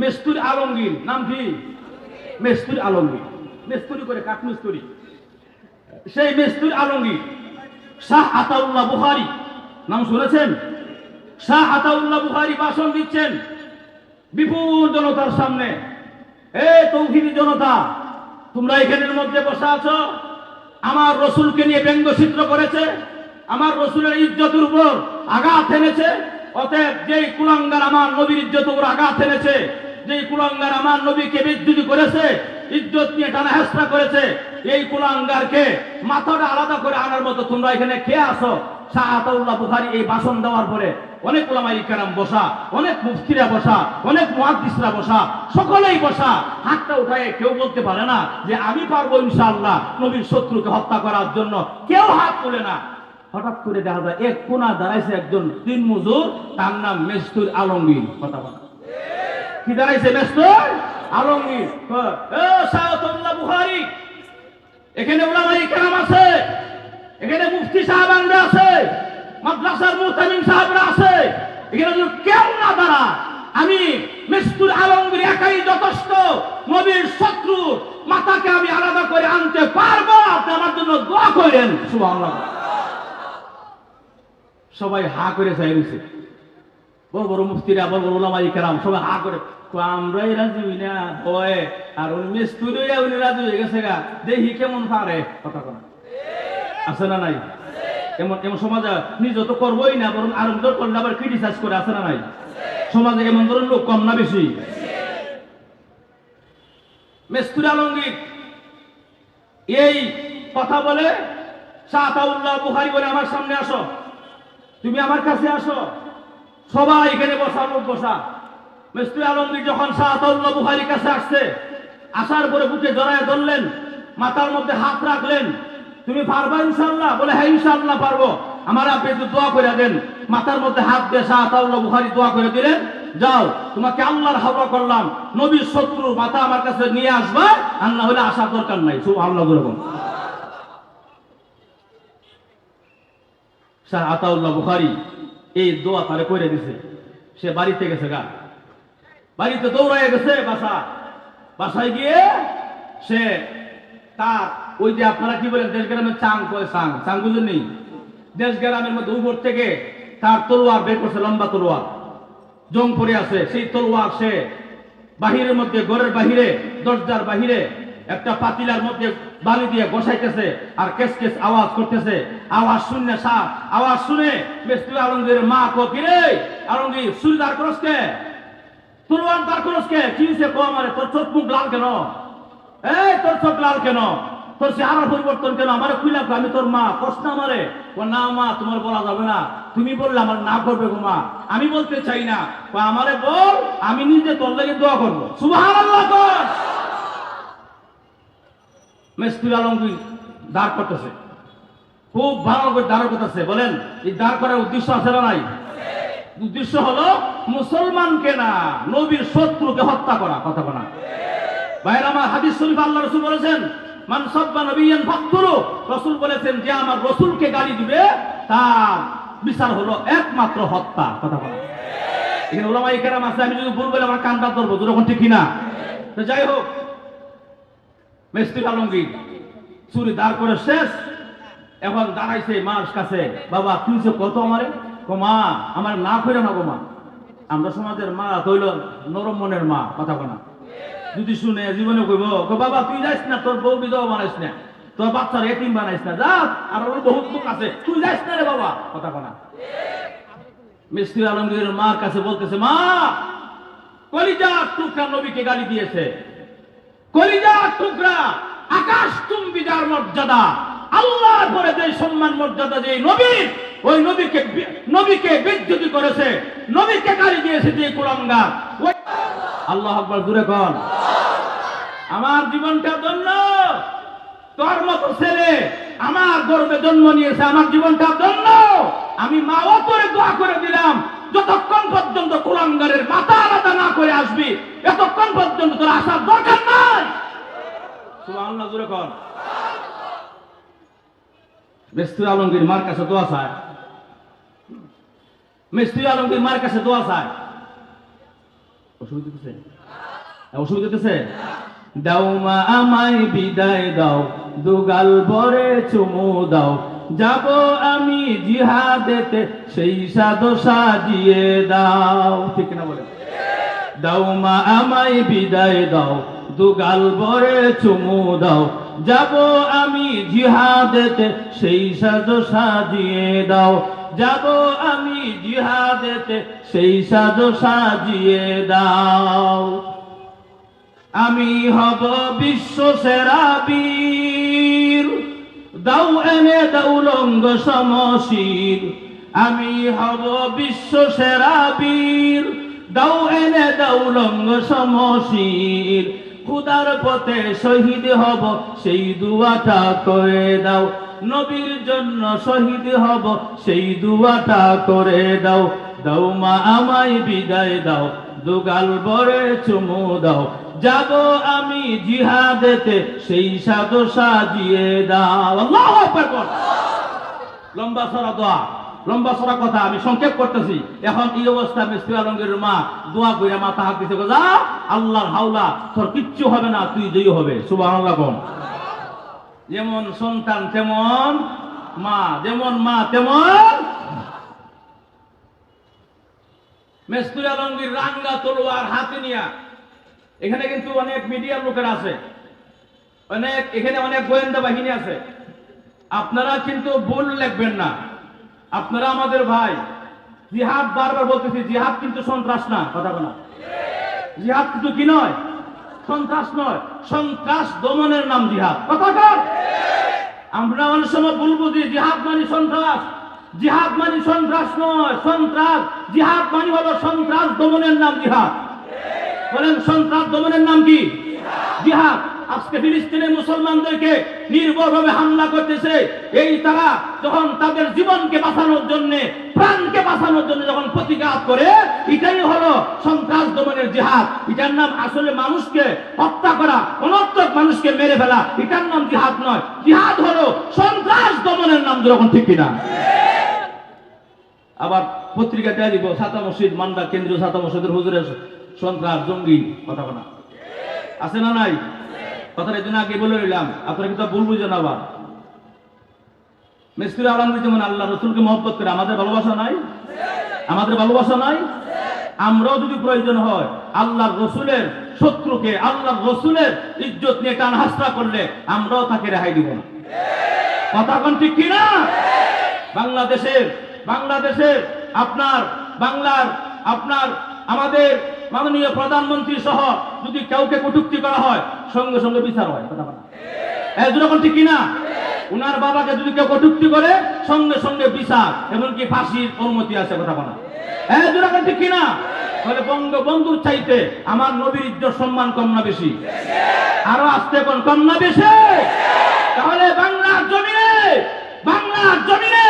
মেস্তুরি আলমগীর, নাম কি? মেস্তুরি আলমগীর। মেস্তুরি করে কাঠ মিস্তুরি? সেই মেস্তুরি আলমগীর, শাহ আতাউল্লাহ বুহারি নাম শুনেছেন? শাহ আতাউল্লাহ বুহারি ভাষণ দিচ্ছেন। বিপুল জনতার সামনে। এ তৌহিদি জনতা, তোমরা এখানের মধ্যে বসে আছো? আমার রসুলকে নিয়ে ব্যঙ্গচিত্র করেছে। আমার রসুলের ইজ্জতের উপর আঘাত এনেছে। অতএব যেই কুলাঙ্গার আমার নবীর ইজ্জত উপর আঘাত এনেছে যেই কুলাঙ্গার আমার নবীকে বিদ্যুতি করেছে, ইজ্জত নিয়ে টানা হেসরা করেছে, এই কুলাঙ্গারকে মাথাটা আলাদা করে আনার মতো তোমরা এখানে খেয়ে আসো শাহ আতাউল্লাহ বুখারী এই ভাষণ দেওয়ার পরে অনেক ওলামাই কেরাম বসা, অনেক মুফতিরা বসা, অনেক মুহাদ্দিসরা বসা, সকলেই বসা, হাতটা উঠায় কেউ বলতে পারে না যে আমি পারব ইনশাআল্লাহ নবীর শত্রুকে হত্যা করার জন্য। কেউ হাত তোলে না। হঠাৎ করে দেখা যায়, এক কোনা দাঁড়াইছে একজন তিন মজুর, তার নাম মেস্তুর আলমগীর। কথা বলা কি দাঁড়াইছে মেস্তুর? আলমগীর। এ সাউতুল্লাহ বুখারী। এখানে ওলামাই কেরাম আছে। এখানে মুফতি সাহেবানরা আছে। মাদ্রাসার মুহতামিম সাহেবরা আছে। এখানে যদি কেউ না দাঁড়া আমি মিস্তুর আলমগীর একাই যথেষ্ট নবীর শত্রু। মাথাকে আমি আলাদা করে আনতে পারব? আপনি আমার জন্য দোয়া করেন। সুবহানাল্লাহ। সবাই হা করে চাই রয়েছে। বড় বড় মুফতিরা, বড় বড় ওলামাই কেরাম, সবাই হা করে আমরাই রাজি হই না, ওয়ে, আর উনি মিস্তুরি উনি রাজি হয়ে গেছে গা, দেখি কেমন পারে। কথা কথা আছে না নাই? এমন এমন সমাজে নিজ তো করবোই না, বরং আর করলে আবার ক্রিটিসাইজ করে, আছে না নাই? সমাজে এমন ধরনের লোক কম না বেশি? মেস্তুর আলমগীর, এই কথা বলে শাহতাউল্লাহ বুখারি বলে, আমার সামনে আসো, তুমি আমার কাছে আসো। সবাই এখানে বসা লোক বসা। মেস্তুর আলমগীর যখন শাহতাউল্লাহ বুখারির কাছে আসছে, আসার পরে বুকে জড়ায় ধরলেন, মাথার মধ্যে হাত রাখলেন। তুমি পারবা ইনশাল্লাহ বলে হ্যাঁ ইনশাল্লাহ পারব। আমার আপনি একটু দোয়া করে দেন। মাথার মধ্যে হাত দিয়ে শাহতাউল্লাহ বুখারি দোয়া করে দিলেন, যাও, তোমাকে আল্লাহর হাওয়া করলাম। নবীর শত্রু মাথা আমার কাছে নিয়ে আসবা, আর না হলে আসার দরকার নাই। শুভ আল্লাহ যেরকম শাহ আতাউল্লাহ বুখারি এই দোয়া তারে করে দিছে। সে বাড়িতে গেছে গা। বাড়িতে দৌড়ায় গেছে বাসা। বাসায় গিয়ে সে তার ওই যে আপনারা কি বলেন দেশ গ্রামের চাং কয় চাং? চাং বুঝেন নেই? দেশ গ্রামের মধ্যে উপর থেকে তার তলোয়ার বের করছে, লম্বা তলোয়ার। জং পড়ে আছে। সেই তলোয়ার সে বাহিরের মধ্যে, ঘরের বাহিরে, দরজার বাহিরে একটা পাতিলার মধ্যে বালি দিয়ে বসাইতেছে আর কেস কেস আওয়াজ করতেছে। আওয়াজ শুনে সা আওয়াজ শুনে মেস্তুল আলমগীর মা কো কিরে আলমগীর সুরি দাঁড় করস কে? তলোয়ার দাঁড় করস কে? আমারে? তোর চোখ মুখ লাল কেন? এই, তোর চোখ লাল কেন? তোর চেহারা পরিবর্তন কেন? আমার খুইলাম আমি তোর মা কষ্ট আমারে? ও না মা, তোমার বলা যাবে না। তুমি বললে আমার না করবে গো মা। আমি বলতে চাই না। আমারে বল, আমি নিজে তোর লাগে দোয়া করব। সুবহানাল্লাহ কর মেসতুল আলমগীর দাঁড় করতেছে? খুব ভালো করে দাঁড় করতেছে, বলেন, এই দাঁড় করার উদ্দেশ্য আছে না নাই? উদ্দেশ্য হলো মুসলমানকে না, নবীর শত্রুকে হত্যা করা, কথা বলা। ভাইয়ের আমার হাদিস শরীফ আল্লাহ রসুল বলেছেন, মান সাব্বা নবিয়ান ফাকতুরু রসুল বলেছেন যে আমার রসুলকে গালি দিবে, তার বিচার হলো একমাত্র হত্যা, কথা বলা। এখানে ওলামাই কেরাম আছে, আমি যদি ভুল বলে আমার কান্দার ধরবো যখন ঠিক কিনা? তো যাই হোক মেস্তি আলমগীর, চুরি দাঁড় করে শেষ। এখন দাঁড়াইছে মার কাছে, বাবা তুই যে কত আমারে? মা, আমার না করে না গো মা। আমরা সমাজের মা, তৈল নরম মনের মা, কথা বলা যদি শুনে জীবনে কইব বাবা, তুই যাইস না, তোর বউ বিধবা বানাইস না, তোর বাচ্চার এতিম বানাইস না, যা, আর বহুত লোক আছে, তুই যাইস না রে বাবা, কথা বলা মিস্ত্রি আলমগীরের মার কাছে বলতেছে, মা কলিজা টুকরা নবীকে গালি দিয়েছে কলিজা টুকরা, আকাশ তুমি যার মর্যাদা। আল্লাহ করে যে সম্মান মর্যাদা যে নবীর ওই নবীকে নবীকে বিদ্যুতি করেছে, নবীকে গালি দিয়েছে যে কুলাঙ্গার। আল্লাহ আকবার দূরে কন। আমার জীবনটা ধন্য। তোর মতো ছেলে আমার গর্বে জন্ম নিয়েছে, আমার জীবনটা ধন্য। আমি মা করে দোয়া করে দিলাম। যতক্ষণ পর্যন্ত কুলাঙ্গারের মাথা আলাদা না করে আসবি, এতক্ষণ পর্যন্ত তোর আসার দরকার নাই। সুবহানাল্লাহ আলমগীর মার কাছে দোয়া চায়। মিস্ত্রি আলমগীর মার কাছে দোয়া অসুবিধা হতেছে অসুবিধা দাও মা, আমায় বিদায় দাও, দুগাল ভরে চুমু দাও যাব আমি জিহাদেতে, সেই সাধো সাজিয়ে দাও। ঠিক না বলে দাও মা, আমায় বিদায় দাও, দুগাল ভরে চুমু দাও। যাব আমি জিহাদেতে, সেই সাজো সাজিয়ে দাও। যাব আমি জিহাদেতে, সেই সাজো সাজিয়ে দাও। আমি হব বিশ্ব সেরা বীর। দাও এনে দাও দৌলঙ্গ সমশীর আমি হব বিশ্ব সেরা বীর। দাও এনে দৌলঙ্গ সমশীর খুদার পথে শহীদ হব, সেই দুয়াটা করে দাও। নবীর জন্য শহীদ হব, সেই দুয়াটা করে দাও। দাও মা আমায় বিদায় দাও, দুগাল বরে চুমু দাও। যাব আমি জিহাদেতে, সেই সাধু সাজিয়ে দাও। আল্লাহু। লম্বা সরা দোয়া। লম্বা সরা কথা আমি সংক্ষেপ করতেছি। এখন এই অবস্থা, মিস্ত্রি আলমগীর মা দোয়া কইরা মাথা হাত দিতে যা আল্লাহর হাওলা, তোর কিচ্ছু হবে না, তুই জয়ী হবে। কোন। যেমন সন্তান তেমন মা, যেমন মা তেমন। মেস্তুরি আলমগীর রাঙ্গা তলোয়ার হাতে নিয়া এখানে কিন্তু অনেক মিডিয়ার লোকেরা আছে। অনেক, এখানে অনেক গোয়েন্দা বাহিনী আছে। আপনারা কিন্তু ভুল লিখবেন না। আপনারা আমাদের ভাই, জিহাদ বারবার বলতেছি, জিহাদ কিন্তু সন্ত্রাস না, কথা বলা। জিহাদ কিন্তু কি নয়? সন্ত্রাস নয়। সন্ত্রাস দমনের নাম জিহাদ। কথা কর আমরা অনেক সময় ভুল বুঝি, জিহাদ মানে সন্ত্রাস। জিহাদ মানে সন্ত্রাস নয়, সন্ত্রাস। জিহাদ মানে হলো সন্ত্রাস দমনের নাম জিহাদ। বলেন, সন্ত্রাস দমনের নাম কি? জিহাদ। আজকে ফিলিস্তিনের মুসলমানদেরকে নির্ভরভাবে হামলা করতেছে। এই তারা যখন তাদের জীবনকে বাঁচানোর জন্য, প্রাণকে বাঁচানোর জন্য যখন প্রতিঘাত করে, এটাই হলো সন্ত্রাস দমনের জিহাদ। এটার নাম আসলে মানুষকে হত্যা করা, অনর্থক মানুষকে মেরে ফেলা। এটার নাম জিহাদ নয়। জিহাদ হলো সন্ত্রাস দমনের নাম যখন ঠিক কিনা? আবার পত্রিকা দেয়া দিব সাতা মসজিদ মান্ডা কেন্দ্রীয় সাতা মসজিদের হুজুরের সন্ত্রাস, জঙ্গি, কথা বলা। আছে না নাই? কথাটা এদিন আগে বলে রইলাম আপনারা কিন্তু ভুল বুঝেন আবার। মিস্ত্রি আলমগীর যেমন আল্লাহ রসুলকে মহব্বত করে। আমাদের ভালোবাসা নাই? আমাদের ভালোবাসা নাই? আমরাও যদি প্রয়োজন হয়, আল্লাহর রসুলের শত্রুকে আল্লাহ রসুলের ইজ্জত নিয়ে টান হাসরা করলে আমরাও তাকে রেহাই দিব না। কথা কোন ঠিক কিনা বাংলাদেশের বাংলাদেশের আপনার, বাংলার আপনার আমাদের মাননীয় প্রধানমন্ত্রী সহ যদি কাউকে কটুক্তি করা হয়, সঙ্গে সঙ্গে বিচার হয়, কথা বলা যখন ঠিক কিনা? উনার বাবাকে যদি কেউ কটুক্তি করে, সঙ্গে সঙ্গে বিচার, এমনকি ফাঁসির অনুমতি আছে, কথা বলা এই যখন ঠিক কিনা? তাহলে বঙ্গবন্ধুর চাইতে আমার নবীর ইজ্জত সম্মান কম না বেশি? আরও আসতে কোন কম না বেশি? তাহলে বাংলার জমিনে বাংলার জমিনে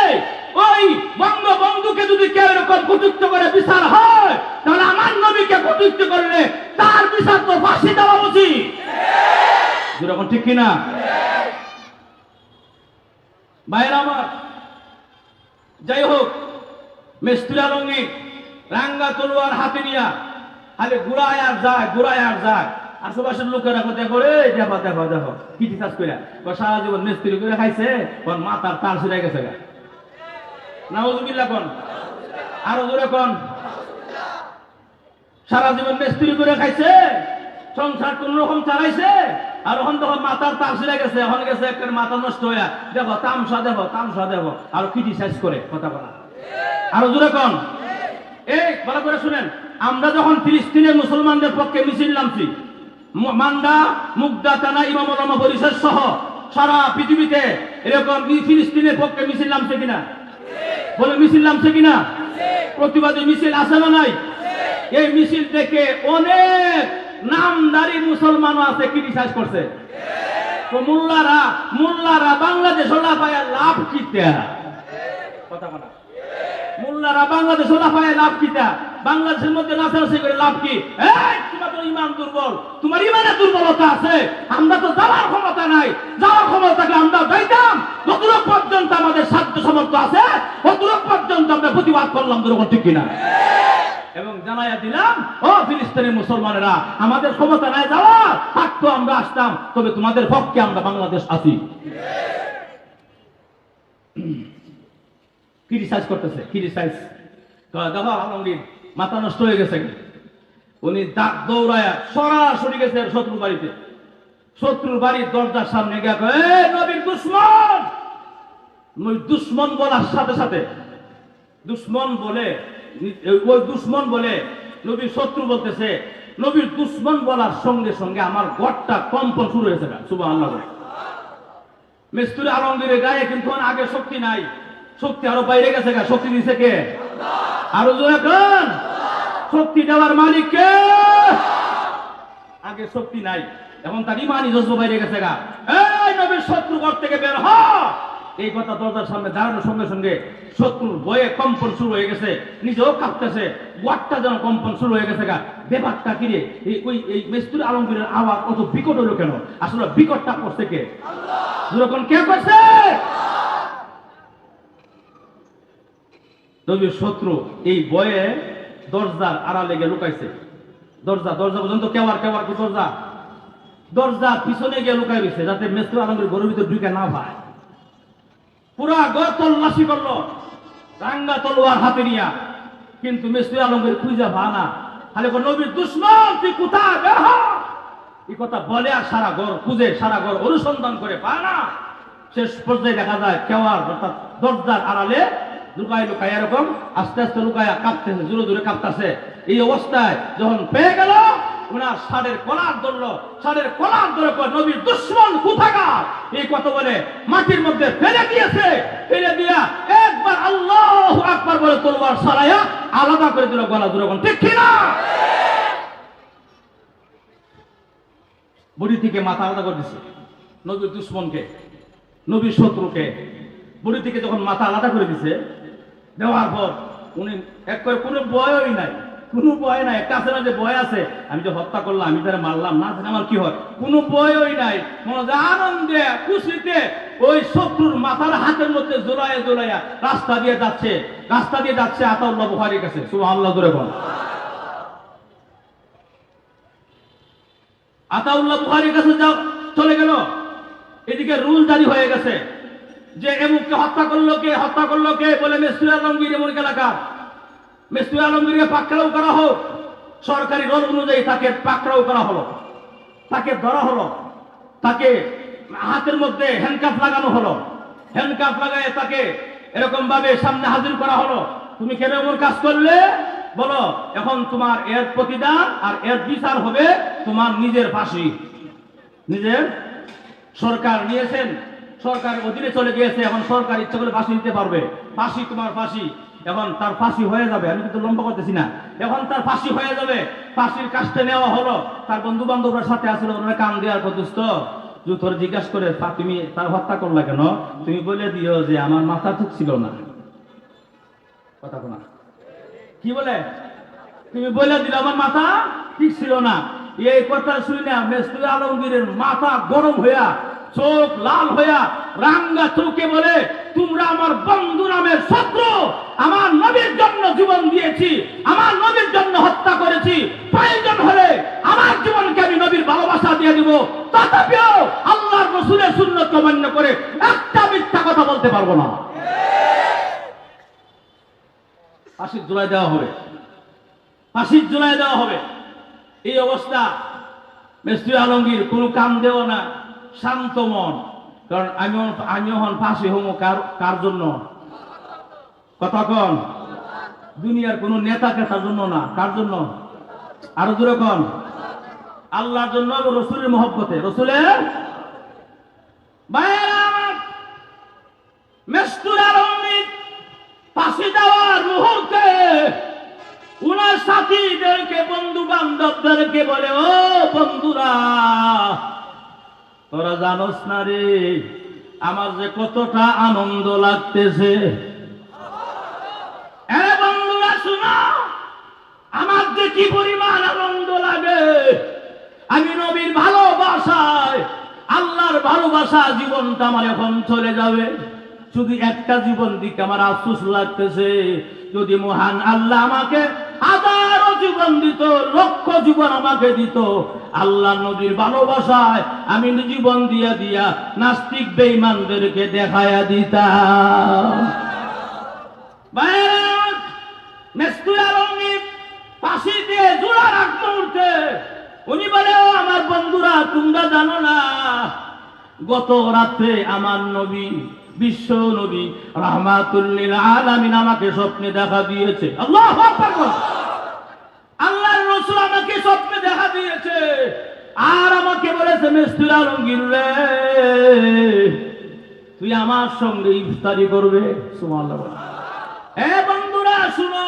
ওই বঙ্গবন্ধুকে যদি কেউ এরকম কটুক্ত করে বিচার হয়, তাহলে আমার নবীকে কটুক্ত করলে তার বিচার তো ফাঁসি দেওয়া উচিত। যেরকম ঠিক কিনা? ভাইয়ের আমার, যাই হোক, মিস্ত্রি আলঙ্গি রাঙ্গা তলোয়ার হাতে নিয়া খালি ঘুরায় আর যায়, ঘুরায় আর যায়। আশেপাশের লোকেরা কথা করে দেখো দেখো দেখো, কি চাষ করে সারা জীবন মিস্ত্রি করে খাইছে মাথার তার ছিঁড়ে গেছে গা। সারা জীবন মিস্ত্রি করে খাইছে, সংসার কোন রকম চালাইছে, আর তখন মাথার গেছে গেছে একটা মাথা নষ্ট হয়ে দেখো, তামসা তামসা আর করে, কথা বলা। আরও এই, ভালো করে শুনেন। আমরা যখন ফিলিস্তিনের মুসলমানদের পক্ষে মিছিল নামছি মান্দা, মুগদা টানা ইমাম পরিষদ সহ সারা পৃথিবীতে এরকম ফিলিস্তিনের পক্ষে মিছিল নামছে কিনা? বলে মিছিল নামছে কিনা? প্রতিবাদী মিছিল আছে না নাই? এই মিছিল থেকে অনেক নামদারি মুসলমানও আছে ক্রিটিসাইজ করছে। তো মোল্লারা মোল্লারা বাংলাদেশ লাফায় লাভ কিতা? কথা বলা। মোল্লারা বাংলাদেশ লাভ কিতা? বাংলাদেশের মধ্যে নাচানাচি করে লাভ কি? তোমার তো ইমান দুর্বল। তোমার ইমানের দুর্বলতা আছে। আমরা তো যাওয়ার ক্ষমতা নাই। যাওয়ার ক্ষমতা থাকলে আমরা যাইতাম। যতটুক পর্যন্ত আমাদের সাধ্য সামর্থ্য আছে, ততটুক পর্যন্ত আমরা প্রতিবাদ করলাম, দুর্বল ঠিক কিনা? এবং জানাইয়া দিলাম, ও ফিলিস্তিনি মুসলমানেরা, আমাদের ক্ষমতা নাই যাওয়া থাকতো আমরা আসতাম, তবে তোমাদের পক্ষে আমরা বাংলাদেশ আছি। ক্রিটিসাইজ করতেছে ক্রিটিসাইজ দেখো, আলমগীর মাথা নষ্ট হয়ে গেছে। উনি দৌড়ায় সরাসরি গেছে শত্রুর বাড়িতে। শত্রুর বাড়ির দরজার সামনে গিয়ে নবীর দুশ্মন! দুশ্মন বলার সাথে সাথে, দুশ্মন বলে, ওই দুশ্মন বলে নবীর শত্রু বলতেছে, নবীর দুশ্মন বলার সঙ্গে সঙ্গে আমার গড়টা কম্পন শুরু হয়েছে সুবাহ আল্লাহ মিস্তুরি আলমগীরের গায়ে কিন্তু আগে শক্তি নাই। শক্তি আরও বাইরে গেছে শক্তি দিছে কে? আরও জোরে শক্তি দেওয়ার মালিক কে আগে শক্তি নাই, এখন তার ইমানই জজ্ব বাইরে গেছে গা। এই নবীর শত্রু ঘর থেকে বের হ। এই কথা দরজার সামনে দাঁড়ানোর সঙ্গে সঙ্গে শত্রুর বয়ে কম্পন শুরু হয়ে গেছে, নিজেও কাঁপতেছে ওয়াটটা যেন কম্পন শুরু হয়ে গেছে গা। ব্যাপারটা কিরে এই ওই এই মেস্তুরি আলমগীরের আওয়াজ অত বিকট হলো কেন? আসলে বিকটটা করছে কে? যখন কে করছে? নবীর শত্রু এই বয়ে দরজার আড়ালে গিয়ে লুকাইছে। দরজা দরজা পর্যন্ত কেওয়ার কেওয়ার দরজা? দরজা পিছনে গিয়ে লুকাই দিছে যাতে মেস্তুর আলমের গরুর ভিতর ঢুকে না পায়। পুরা গড় তল্লাশি করল, রাঙ্গা তলোয়ার হাতে নিয়া। কিন্তু মেস্তুর আলমের ভা না। খালি নবীর দুশ্মন, তুই বের এই কথা বলে আর সারা ঘর খুঁজে, সারা ঘর অনুসন্ধান করে পায় না। শেষ পর্যায়ে দেখা যায় কেওয়ার, অর্থাৎ দরজার আড়ালে লুকায় লুকায়, এরকম আস্তে আস্তে লুকায় কাঁপতেছে জোরে জোরে কাঁপতেছে। এই অবস্থায় যখন পেয়ে গেল, ওনার ষাঁড়ের কলার ধরলো, ষাঁড়ের কলার ধরে নবীর দুশ্মন এই বলে মাটির মধ্যে ফেলে দিয়েছে। ফেলে দিয়া একবার আল্লাহ আকবার বলে তলোয়ার সারাইয়া আলাদা করে দিল, গলা ঠিক বডি থেকে মাথা আলাদা করে দিছে, নবীর দুশ্মনকে, নবীর শত্রুকে। বডি থেকে যখন মাথা আলাদা করে দিছে দেওয়ার পর উনি এক করে কোনো বয়ই নাই, কোনো বয় নাই, একটা আছে না যে বয় আছে, আমি যে হত্যা করলাম, আমি তারা মারলাম, না আমার কি হয়। কোনো বয়ই নাই মনে আনন্দে, খুশিতে ওই শত্রুর মাথার হাতের মধ্যে জোলাইয়া জোলাইয়া রাস্তা দিয়ে যাচ্ছে, রাস্তা দিয়ে যাচ্ছে আতাউল্লাহ বুখারির কাছে। সুবহানাল্লাহ আল্লাহ ধরে বল। আতাউল্লাহ বুখারির কাছে যাও, চলে গেল। এদিকে রুল জারি হয়ে গেছে। যে এমুককে হত্যা করল কে? হত্যা করল কে? বলে মেসুর আলমগীর এমন এলাকা। মেসুর আলমগীরকে পাকড়াও করা হোক। সরকারি রোল অনুযায়ী তাকে পাকড়াও করা হলো। তাকে ধরা হলো। তাকে হাতের মধ্যে হ্যান্ডকাপ লাগানো হলো। হ্যান্ডকাপ লাগায় তাকে এরকম ভাবে সামনে হাজির করা হলো। তুমি কেন এমন কাজ করলে? বলো, এখন তোমার এর প্রতিদান আর এর বিচার হবে তোমার নিজের ফাঁসি। নিজের সরকার নিয়েছেন। সরকার অধীনে চলে গিয়েছে, এখন সরকার ইচ্ছা করে ফাঁসি দিতে পারবে। ফাঁসি তোমার ফাঁসি, এখন তার ফাঁসি হয়ে যাবে, আমি কিন্তু লম্বা করতেছি না। এখন তার ফাঁসি হয়ে যাবে, ফাঁসির কাজটা নেওয়া হলো, তার বন্ধু বান্ধবরা সাথে আসলে, ওনারা কান দেওয়ার প্রদুষ্ট যে তোর জিজ্ঞাসা করে তুমি তার হত্যা করলা কেন? তুমি বলে দিও যে, আমার মাথা ঠিক ছিল না। কথা কি বলে? তুমি বলে দিলে, আমার মাথা ঠিক ছিল না। এই কথা শুনে আলমগীরের মাথা গরম হইয়া চোখ লাল হইয়া রাঙ্গা চোখে বলে, তোমরা আমার বন্ধু নামের শত্রু। আমার নবীর জন্য জীবন দিয়েছি, আমার নবীর জন্য হত্যা করেছি। প্রয়োজন হলে আমার জীবনকে আমি নবীর ভালোবাসা দিয়ে দিব। তথাপিও আল্লাহর রসুলের শূন্যত মান্য করে একটা মিথ্যা কথা বলতে পারব না। ফাঁসির জোড়ায় দেওয়া হবে। ফাঁসির জোড়ায় দেওয়া হবে। এই অবস্থা মেস্ত্রি আলমগীর কোনো কাম দেও না। শান্ত মন। কারণ আমি আমি হন ফাঁসি হমো কার কার জন্য? কথা কন। দুনিয়ার কোন নেতা কেতার জন্য না। কার জন্য? আরও দূরে কন। আল্লাহর জন্য রসুলের মহব্বতে। রসুলের? ফাঁসি উনার সাথীদেরকে বন্ধু বান্ধবদেরকে বলে, ও বন্ধুরা তোরা জানোস না রে, আমার যে কতটা আনন্দ লাগতেছে। আমার যে কি পরিমাণ আনন্দ লাগে, আমি নবীর ভালোবাসায়, আল্লাহর ভালোবাসা জীবনটা আমার এখন চলে যাবে। শুধু একটা জীবন দিকে আমার আফসোস লাগতেছে, যদি মহান আল্লাহ আমাকে জীবন দিত লক্ষ জীবন আমাকে দিত। আল্লাহ নবীর ভালোবাসায় আমি জীবন দিয়া দিয়া নাস্তিক বেঈমানদেরকে দেখায়া দিতাম। বাইরে মেস্তুর আলমগীর ফাঁসি দিয়ে জোড়ার আগ মুহূর্তে উনি বলে, "ও আমার বন্ধুরা, তোমরা জানো না, গত আমার বিশ্ব আমাকে স্বপ্নে দেখা দিয়েছে। আল্লাহ আল্লাহর রসুল আমাকে স্বপ্নে দেখা দিয়েছে। আর আমাকে বলেছে মেস্তুর আলমগীর রে, তুই আমার সঙ্গে ইফতারি করবে? এ বন্ধুরা, শুনো,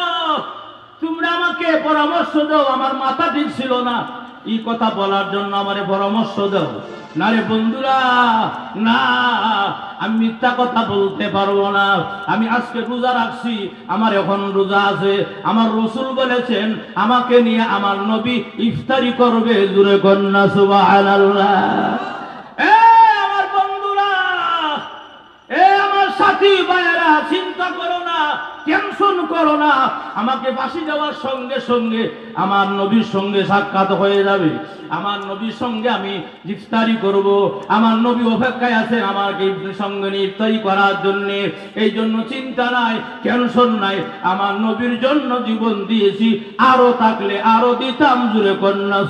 তোমরা আমাকে পরামর্শ দাও, আমার মাথা ঠিক ছিল না। এই কথা বলার জন্য আমারে পরামর্শ দাও। না রে বন্ধুরা, না, আমি মিথ্যা কথা বলতে পারব না। আমি আজকে রোজা রাখছি, আমার এখন রোজা আছে। আমার রসুল বলেছেন, আমাকে নিয়ে আমার নবী ইফতারি করবে জুরে কন্যা সুবাহ আমার বন্ধুরা, এ আমার সাথী ভাইয়েরা, চিন্তা করো না। টেনশন করো না। আমাকে বাসি যাওয়ার সঙ্গে সঙ্গে আমার নবীর সঙ্গে সাক্ষাৎ হয়ে যাবে। আমার নবীর সঙ্গে আমি ইফতারি করব। আমার নবী অপেক্ষায় আছেন আমাকে সঙ্গে নিয়ে ইফতারি করার জন্য। এই জন্য চিন্তা নাই, টেনশন নাই। আমার নবীর জন্য জীবন দিয়েছি। আরও থাকলে আরও দিতাম জুড়ে কন্যা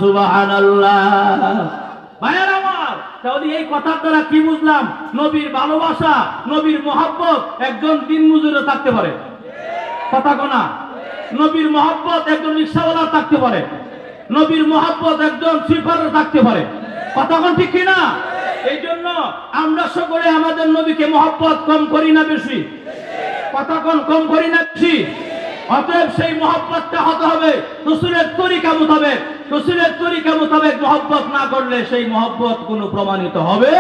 ভাইয়ের আমার, তাহলে এই কথার দ্বারা কি বুঝলাম? নবীর ভালোবাসা, নবীর মহাব্বত একজন দিন মজুরে থাকতে পারে। কথা নবীর মহাব্বত একজন রিক্সাওয়ালা থাকতে পারে। নবীর মহাব্বত একজন সুইপার থাকতে পারে। কথা কোন ঠিক কিনা? এই জন্য আমরা সকলে আমাদের নবীকে মহাব্বত কম করি না বেশি। কথা কোন, কম করি না বেশি। অতএব সেই মহব্বতটা হতে হবে। রসুলের তরিকা মোতাবেক, রসুলের তরিকা মোতাবেক মহব্বত না করলে সেই মহব্বত কোনো প্রমাণিত হবে